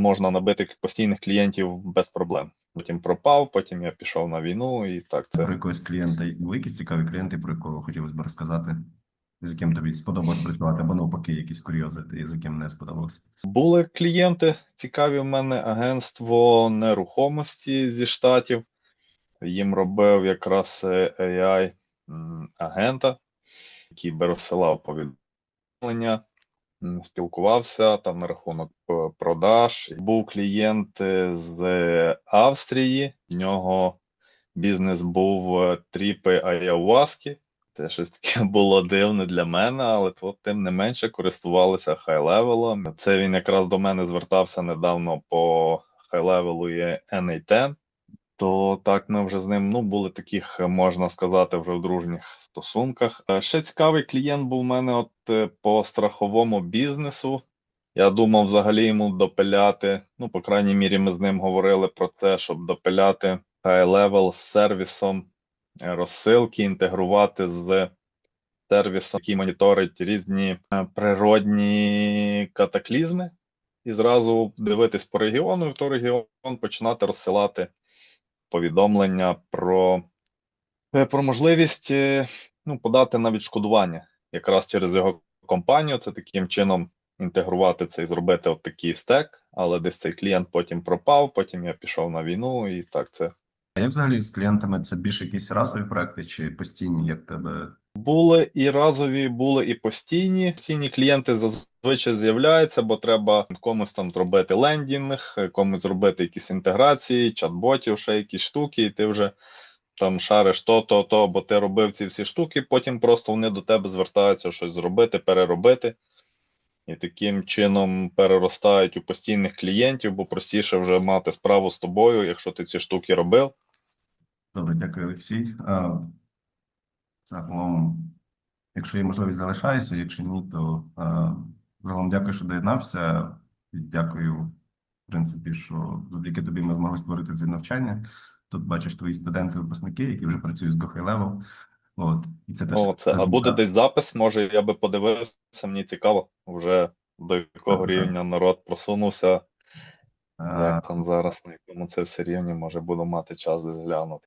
можна набити постійних клієнтів без проблем. Потім пропав, потім я пішов на війну, і так це Про якогось клієнта були якісь цікаві клієнти, про якого хотілося б розказати, з яким тобі сподобалось працювати, або навпаки, якісь курйози, ти- з яким не сподобалось. були клієнти. Цікаві в мене агентство нерухомості зі штатів. Їм робив якраз е, AI агента, який би розсилав повідомлення, спілкувався там на рахунок е, продаж. Був клієнт е, з Австрії, в нього бізнес був е, тріпи Айаваски. Це щось таке було дивне для мене, але то, тим не менше користувалися хай-левелом. Це він якраз до мене звертався недавно по хай-левелу і NA10. То так ми вже з ним ну, були таких, можна сказати, вже в дружніх стосунках. Е, Ще цікавий клієнт був у мене от е, по страховому бізнесу. Я думав взагалі йому допиляти. Ну, по крайній мірі, ми з ним говорили про те, щоб допиляти high-level з сервісом е, розсилки, інтегрувати з сервісом, який моніторить різні е, природні катаклізми, і зразу дивитись по регіону, і в той регіон починати розсилати повідомлення про, е, про можливість е, ну, подати на відшкодування якраз через його компанію. Це таким чином інтегрувати це і зробити от такий стек, але десь цей клієнт потім пропав, потім я пішов на війну, і так це. А як взагалі з клієнтами це більше якісь разові проекти чи постійні, як тебе? Були і разові, були і постійні. Постійні клієнти зазвичай з'являються, бо треба комусь там зробити лендінг, комусь зробити якісь інтеграції, чат-ботів, ще якісь штуки, і ти вже там шариш то, то, то, бо ти робив ці всі штуки, потім просто вони до тебе звертаються щось зробити, переробити. І таким чином переростають у постійних клієнтів, бо простіше вже мати справу з тобою, якщо ти ці штуки робив. Добре, дякую, Олексій. Загалом, якщо є можливість, залишайся, якщо ні, то загалом дякую, що доєднався. Дякую, в принципі, що завдяки тобі ми змогли створити це навчання. Тут бачиш твої студенти-випускники, які вже працюють з Level. От, і це теж О, це, а буде десь запис, може я би подивився, мені цікаво, вже до якого Так, так. рівня народ просунувся, А, як там зараз, на якому це все рівні, може буду мати час десь глянути.